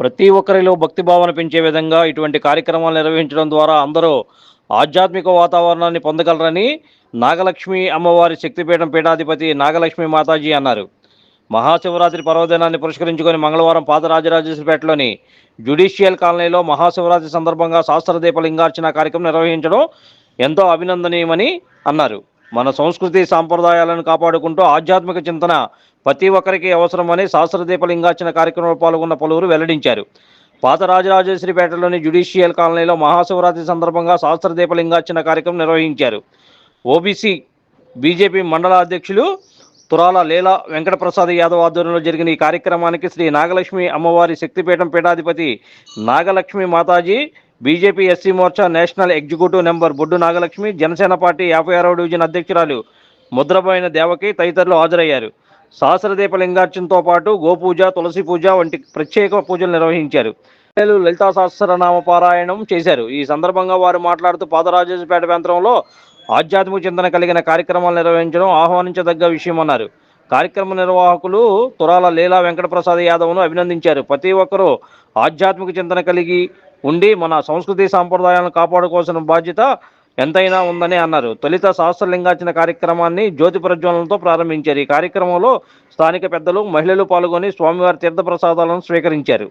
ప్రతి ఒక్కరిలో భక్తి భావన పెంచే విధంగా ఇటువంటి కార్యక్రమాలు నిర్వహించడం ద్వారా అందరూ ఆధ్యాత్మిక వాతావరణాన్ని పొందగలరని నాగలక్ష్మి అమ్మవారి శక్తిపీఠం పీఠాధిపతి నాగలక్ష్మి మాతాజీ అన్నారు. మహాశివరాత్రి పర్వదినాన్ని పురస్కరించుకొని మంగళవారం పాతరాజరాజేశ్వరిపేటలోని జ్యుడిషియల్ కాలనీలో మహాశివరాత్రి సందర్భంగా శాస్త్రదీప లింగార్చన కార్యక్రమం నిర్వహించడం ఎంతో అభినందనీయమని అన్నారు. మన సంస్కృతి సాంప్రదాయాలను కాపాడుకుంటూ ఆధ్యాత్మిక చింతన ప్రతి ఒక్కరికి అవసరమని శాస్త్రదీప లింగార్చన కార్యక్రమంలో పాల్గొన్న పలువురు వెల్లడించారు. పాత రాజరాజేశ్వరిపేటలోని జ్యుడిషియల్ కాలనీలో మహాశివరాత్రి సందర్భంగా శాస్త్రదీప లింగార్చన కార్యక్రమం నిర్వహించారు. ఓబీసీ బీజేపీ మండల అధ్యక్షులు తురాల లీలా వెంకటప్రసాద్ యాదవ్ ఆధ్వర్యంలో జరిగిన ఈ కార్యక్రమానికి శ్రీ నాగలక్ష్మి అమ్మవారి శక్తిపీఠం పీఠాధిపతి Nagalakshmi Mataji BJP SC Morcha national executive number Boddu Nagalakshmi Janasena party యాభై ఆరవ డివిజన్ అధ్యక్షురాలు ముద్రపోయిన దేవకి తదితరులు హాజరయ్యారు. సహస్రదీప లింగార్చనతో పాటు గోపూజ తులసి పూజ వంటి ప్రత్యేక పూజలు నిర్వహించారు. మహిళలు లలితా సహస్రనామ పారాయణం చేశారు. ఈ సందర్భంగా వారు మాట్లాడుతూ పాదరాజేశ్వరపేట ప్రాంతంలో ఆధ్యాత్మిక చింతన కలిగిన కార్యక్రమాలు నిర్వహించడం ఆహ్వానించదగ్గ విషయమన్నారు. కార్యక్రమ నిర్వాహకులు తురాల లీలా వెంకటప్రసాద్ యాదవ్ను అభినందించారు. ప్రతి ఒక్కరూ ఆధ్యాత్మిక చింతన కలిగి ఉండి మన సంస్కృతి సాంప్రదాయాలను కాపాడుకోవాల్సిన బాధ్యత ఎంతైనా ఉందని అన్నారు తొలిత సహస్రలింగార్చన కార్యక్రమాన్ని జ్యోతి ప్రజ్వలనతో ప్రారంభించారు ఈ కార్యక్రమంలో స్థానిక పెద్దలు మహిళలు పాల్గొని స్వామివారి తీర్థప్రసాదాలను స్వీకరించారు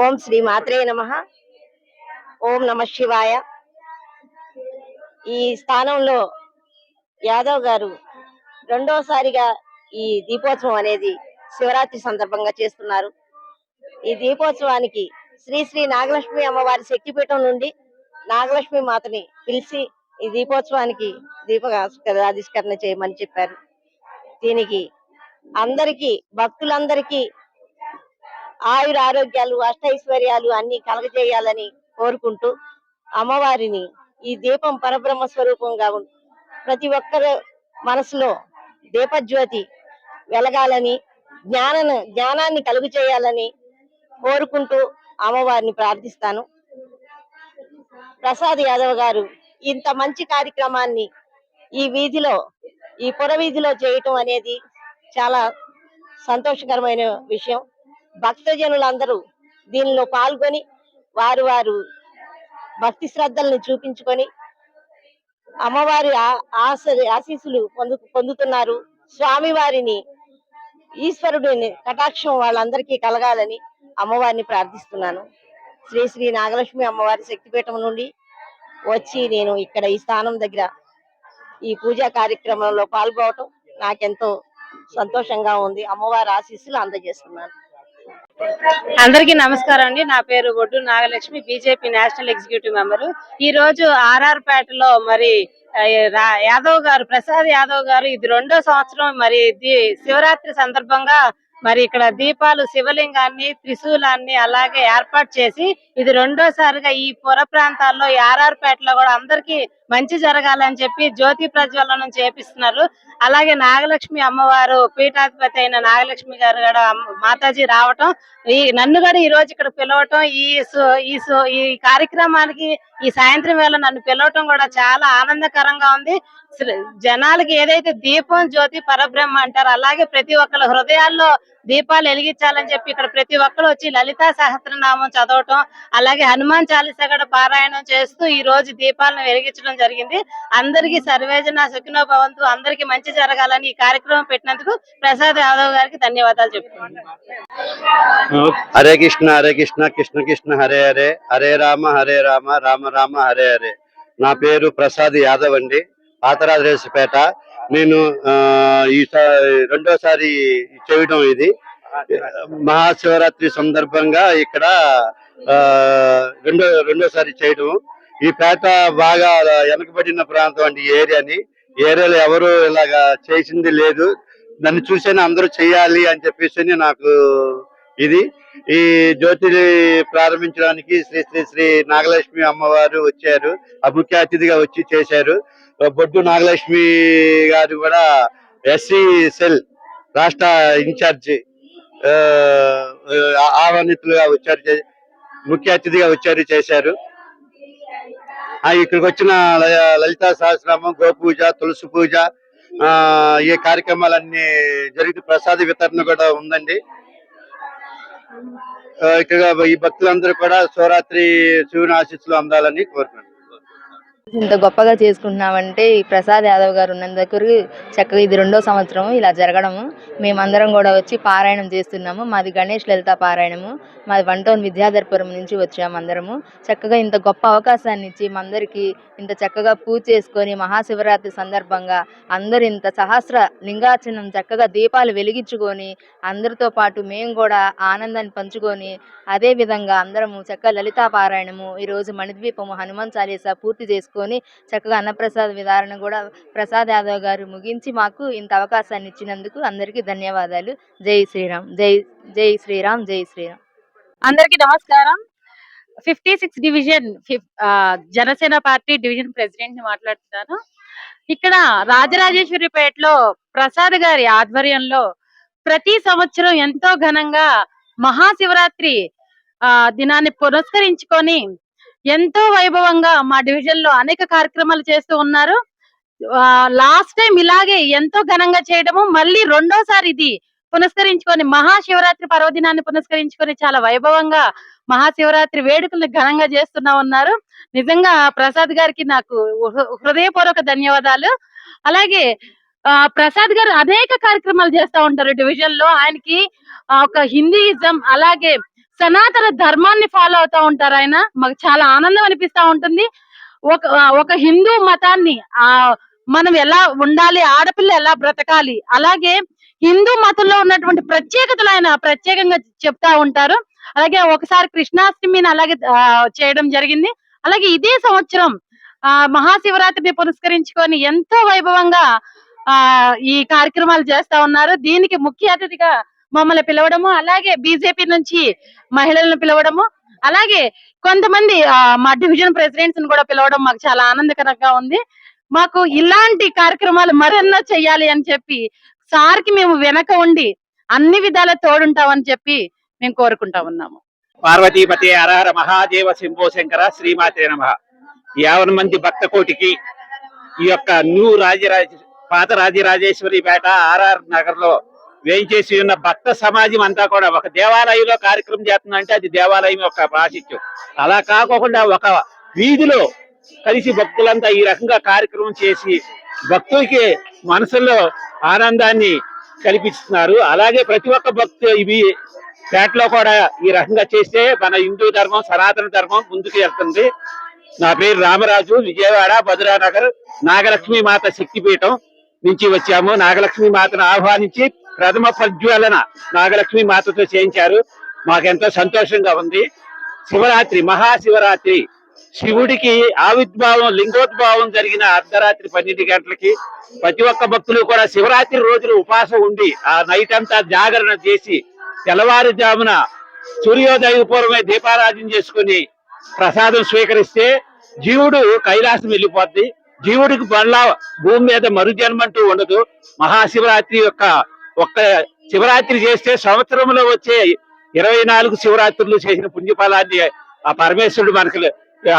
ఓం శ్రీ మాత్రే నమ. ఓం నమ శివాయ. ఈ స్థానంలో యాదవ్ గారు రెండోసారిగా ఈ దీపోత్సవం అనేది శివరాత్రి సందర్భంగా చేస్తున్నారు. ఈ దీపోత్సవానికి శ్రీ శ్రీ నాగలక్ష్మి అమ్మవారి శక్తిపీఠం నుండి నాగలక్ష్మి మాతని పిలిచి ఈ దీపోత్సవానికి దీప ఆవిష్కరణ చేయమని చెప్పారు. దీనికి అందరికీ భక్తులందరికీ ఆయుర ఆరోగ్యాలు అష్టైశ్వర్యాలు అన్ని కలగజేయాలని కోరుకుంటూ అమ్మవారిని ఈ దీపం పరబ్రహ్మ స్వరూపంగా ప్రతి ఒక్కరు మనసులో దీపజ్యోతి వెలగాలని జ్ఞాన జ్ఞానాన్ని కలుగు చేయాలని కోరుకుంటూ అమ్మవారిని ప్రార్థిస్తాను. ప్రసాద్ యాదవ్ గారు ఇంత మంచి కార్యక్రమాన్ని ఈ వీధిలో ఈ పుర వీధిలో చేయటం అనేది చాలా సంతోషకరమైన విషయం. భక్తజనులందరూ దీనిలో పాల్గొని వారు వారు భక్తి శ్రద్ధలను చూపించుకొని అమ్మవారి ఆ- ఆశ ఆశీస్సులు పొందు పొందుతున్నారు. స్వామి వారిని ఈశ్వరుడిని కటాక్షం వాళ్ళందరికీ కలగాలని అమ్మవారిని ప్రార్థిస్తున్నాను. శ్రీ శ్రీ నాగలక్ష్మి అమ్మవారి శక్తిపీఠం నుండి వచ్చి నేను ఇక్కడ ఈ స్థానం దగ్గర ఈ పూజా కార్యక్రమంలో పాల్గొవటం నాకెంతో సంతోషంగా ఉంది. అమ్మవారి ఆశీస్సులు అందజేస్తున్నాను. అందరికీ నమస్కారం అండి. నా పేరు Oddu Nagalakshmi BJP national executive member. ఈ రోజు ఆర్ఆర్ పేటలో మరి రా- యాదవ్ గారు ప్రసాద్ యాదవ్ గారు ఇది రెండో సంవత్సరం మరి శివరాత్రి సందర్భంగా మరి ఇక్కడ దీపాలు శివలింగాన్ని త్రిశూలాన్ని అలాగే ఏర్పాటు చేసి ఇది రెండోసారిగా ఈ పుర ప్రాంతాల్లో ఆర్ఆర్ పేటలో కూడా అందరికీ మంచి జరగాలని చెప్పి జ్యోతి ప్రజ్వలనం చేపిస్తున్నారు అలాగే నాగలక్ష్మి అమ్మవారు పీఠాధిపతి అయిన నాగలక్ష్మి గారు కూడా మాతాజీ రావటం. ఈ నన్ను కూడా ఈ రోజు ఇక్కడ పిలవటం ఈ సు- ఈ సు- ఈ కార్యక్రమానికి ఈ సాయంత్రం వేళ నన్ను పిలవటం కూడా చాలా ఆనందకరంగా ఉంది. జనాలకి ఏదైతే దీపం జ్యోతి పరబ్రహ్మ అంటారు అలాగే ప్రతి ఒక్కరి హృదయాల్లో దీపాలు వెలిగించాలని చెప్పి ఇక్కడ ప్రతి ఒక్కరు వచ్చి లలితా సహస్రనామం చదవటం అలాగే హనుమాన్ చాలీస కూడా పారాయణం చేస్తూ ఈ రోజు దీపాలను వెలిగించడం జరిగింది. అందరికీ సర్వేజన సుఖినో భవంతు అందరికీ మంచి జరగాలని ఈ కార్యక్రమం పెట్టినందుకు ప్రసాద్ యాదవ్ గారికి ధన్యవాదాలు చెప్తున్నాను. హరే కృష్ణ హరే కృష్ణ కృష్ణ కృష్ణ హరే హరే. హరే రామ హరే రామ రామ రామ హరే హరే. నా పేరు ప్రసాద్ యాదవ్ అండి. పాతరాజరేసిపేట. నేను ఆ, ఈ స- రెండోసారి చేయడం ఇది. మహాశివరాత్రి సందర్భంగా ఇక్కడ ఆ, రెండో రెండోసారి చేయడం ఈ పేట బాగా వెనకబడిన ప్రాంతం అండి ఏరియాని ఏరియాలో ఎవరు ఇలాగా చేసింది లేదు. నన్ను చూసేనే అందరూ చేయాలి అని చెప్పేసి నాకు ఇది. ఈ జ్యోతిని ప్రారంభించడానికి శ్రీ శ్రీ శ్రీ నాగలక్ష్మి అమ్మవారు వచ్చారు. ఆ ముఖ్య అతిథిగా వచ్చి చేశారు. బొడ్డు నాగలక్ష్మి గారు కూడా ఎస్సీ సెల్ రాష్ట్ర ఇన్ఛార్జి ఆహ్వానితులుగా వచ్చారు ముఖ్య అతిథిగా వచ్చారు చేశారు. ఆ ఇక్కడికి వచ్చిన లలితా సహస్రామం గోపూజ తులసి పూజ ఆ ఈ కార్యక్రమాలన్నీ జరిగి ప్రసాద వితరణ కూడా ఉందండి. ఇక్కడ ఈ భక్తులందరూ కూడా శివరాత్రి శివుని ఆశీస్సులు అందాలని కోరుకుంటున్నాను ఇంత గొప్పగా చేసుకుంటున్నామంటే ఈ ప్రసాద్ యాదవ్ గారు ఉన్న దగ్గర చక్కగా ఇది రెండో సంవత్సరం ఇలా జరగడము. మేమందరం కూడా వచ్చి పారాయణం చేస్తున్నాము. మాది గణేష్ లలిత పారాయణము. మాది వన్ టౌన్ విద్యాధర్పురం నుంచి వచ్చాము అందరము. చక్కగా ఇంత గొప్ప అవకాశాన్ని ఇచ్చి మందరికి ఇంత చక్కగా పూజ చేసుకొని మహాశివరాత్రి సందర్భంగా అందరూ ఇంత సహస్ర లింగార్చనం చక్కగా దీపాలు వెలిగించుకొని అందరితో పాటు మేము కూడా ఆనందాన్ని పంచుకొని అదే విధంగా అందరము చక్కగా లలితా పారాయణము ఈరోజు మణిద్వీపము హనుమాన్ చాలీసా పూర్తి చేసుకొని చక్కగా అన్నప్రసాద్ విధారణ కూడా ప్రసాద్ యాదవ్ గారు ముగించి మాకు ఇంత అవకాశాన్ని ఇచ్చినందుకు అందరికీ ధన్యవాదాలు. జై శ్రీరామ్. జై జై శ్రీరామ్. జై శ్రీరామ్. అందరికి నమస్కారం. ఫిఫ్టీ సిక్స్ డివిజన్ ఫిఫ్- జనసేన పార్టీ డివిజన్ ప్రెసిడెంట్ని మాట్లాడుతున్నాను. ఇక్కడ రాజరాజేశ్వరిపేటలో ప్రసాద్ గారి ఆధ్వర్యంలో ప్రతి సంవత్సరం ఎంతో ఘనంగా మహాశివరాత్రి ఆ దినాన్ని పురస్కరించుకొని ఎంతో వైభవంగా మా డివిజన్లో అనేక కార్యక్రమాలు చేస్తూ ఉన్నారు. లాస్ట్ టైం ఇలాగే ఎంతో ఘనంగా చేయడము మళ్ళీ రెండోసారి ఇది పునస్కరించుకొని మహాశివరాత్రి పర్వదినాన్ని పునస్కరించుకొని చాలా వైభవంగా మహాశివరాత్రి వేడుకలు ఘనంగా చేస్తున్నా ఉన్నారు. నిజంగా ప్రసాద్ గారికి నాకు హృదయపూర్వక ధన్యవాదాలు. అలాగే ఆ, ప్రసాద్ గారు అనేక కార్యక్రమాలు చేస్తా ఉంటారు డివిజన్లో. ఆయనకి ఒక హిందూయిజం అలాగే సనాతన ధర్మాన్ని ఫాలో అవుతా ఉంటారు ఆయన. మాకు చాలా ఆనందం అనిపిస్తా ఉంటుంది. ఒక ఒక హిందూ మతాన్ని ఆ మనం ఎలా ఉండాలి ఆడపిల్ల ఎలా బ్రతకాలి అలాగే హిందూ మతంలో ఉన్నటువంటి ప్రత్యేకతలు ఆయన ప్రత్యేకంగా చెప్తా ఉంటారు. అలాగే ఒకసారి కృష్ణాష్టమిని అలాగే చేయడం జరిగింది. అలాగే ఇదే సంవత్సరం ఆ మహాశివరాత్రిని పురస్కరించుకొని ఎంతో వైభవంగా ఆ ఈ కార్యక్రమాలు చేస్తా ఉన్నారు. దీనికి ముఖ్య అతిథిగా మమ్మల్ని పిలవడము అలాగే బీజేపీ నుంచి మహిళలను పిలవడము అలాగే కొంతమంది ఆ, మా డివిజన్ ప్రెసిడెంట్స్ని కూడా పిలవడం మాకు చాలా ఆనందకరంగా ఉంది. మాకు ఇలాంటి కార్యక్రమాలు మరెన్నో చెయ్యాలి అని చెప్పి సార్కి మేము వెనక ఉండి అన్ని విధాల తోడుంటామని చెప్పి మేము కోరుకుంటా ఉన్నాము. పార్వతీపతి హరహర మహాదేవ శంభో శంకర శ్రీమాతే నమ. యావన మంది భక్త కోటికి ఈ యొక్క న్యూ రాజరాజ పాత రాజరాజేశ్వరి పేట ఆర్ఆర్ నగర్లో వేయించేసి ఉన్న భక్త సమాజం అంతా కూడా ఒక దేవాలయంలో కార్యక్రమం చేస్తుందంటే అది దేవాలయం యొక్క ప్రాశిత్యం అలా కాకుండా ఒక వీధిలో కలిసి భక్తులంతా ఈ రకంగా కార్యక్రమం చేసి భక్తులకి మనసులో ఆనందాన్ని కల్పిస్తున్నారు. అలాగే ప్రతి ఒక్క భక్తు ఇవి పేటలో కూడా ఈ రకంగా చేస్తే మన హిందూ ధర్మం సనాతన ధర్మం ముందుకు వెళ్తుంది. నా పేరు రామరాజు విజయవాడ భద్రానగర్ నాగలక్ష్మి మాత శక్తిపీఠం నుంచి వచ్చాము. నాగలక్ష్మి మాతను ఆహ్వానించి ప్రథమ ప్రజ్వలన నాగలక్ష్మి మాతతో చేయించారు. మాకెంతో సంతోషంగా ఉంది. శివరాత్రి మహాశివరాత్రి శివుడికి ఆవిర్భావం లింగోద్భావం జరిగిన అర్ధరాత్రి పన్నెండు గంటలకి ప్రతి ఒక్క భక్తులు కూడా శివరాత్రి రోజులు ఉపాసం ఉండి ఆ నైట్ అంతా జాగరణ చేసి తెల్లవారుజామున సూర్యోదయ పూర్వమే దీపారాధన చేసుకుని ప్రసాదం స్వీకరిస్తే జీవుడు కైలాసం వెళ్ళిపోద్ది. జీవుడికి మళ్ళా భూమి మీద మరుజన్మంటూ ఉండదు. మహాశివరాత్రి యొక్క ఒక్క శివరాత్రి చేస్తే సంవత్సరంలో వచ్చే ఇరవై నాలుగు శివరాత్రులు చేసిన పుణ్యఫలాన్ని ఆ పరమేశ్వరుడు మనకు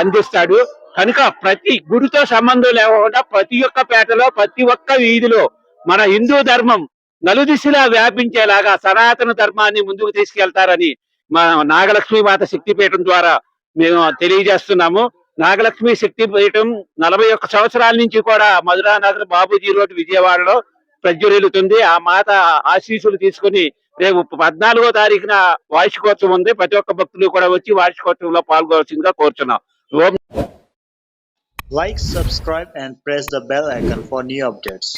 అందిస్తాడు. కనుక ప్రతి గుడితో సంబంధం లేకుండా ప్రతి ఒక్క పేటలో ప్రతి ఒక్క వీధిలో మన హిందూ ధర్మం నలుదిశలా వ్యాపించేలాగా సనాతన ధర్మాన్ని ముందుకు తీసుకెళ్తారని మా నాగలక్ష్మి మాత శక్తిపీఠం ద్వారా మేము తెలియజేస్తున్నాము. నాగలక్ష్మి శక్తిపీఠం నలభై ఒక్క సంవత్సరాల నుంచి కూడా మధురానగర్ బాబూజీ రోడ్ విజయవాడలో ప్రజ్వరిల్లుతుంది. ఆ మాత ఆశీస్సులు తీసుకుని రేపు పద్నాలుగో తారీఖున వార్షికోత్సవం ఉంది. ప్రతి ఒక్క భక్తులు కూడా వచ్చి వార్షికోత్సవంలో పాల్గొవలసిందిగా కోరుతున్నాం Om Like, subscribe, and press the bell icon for new updates.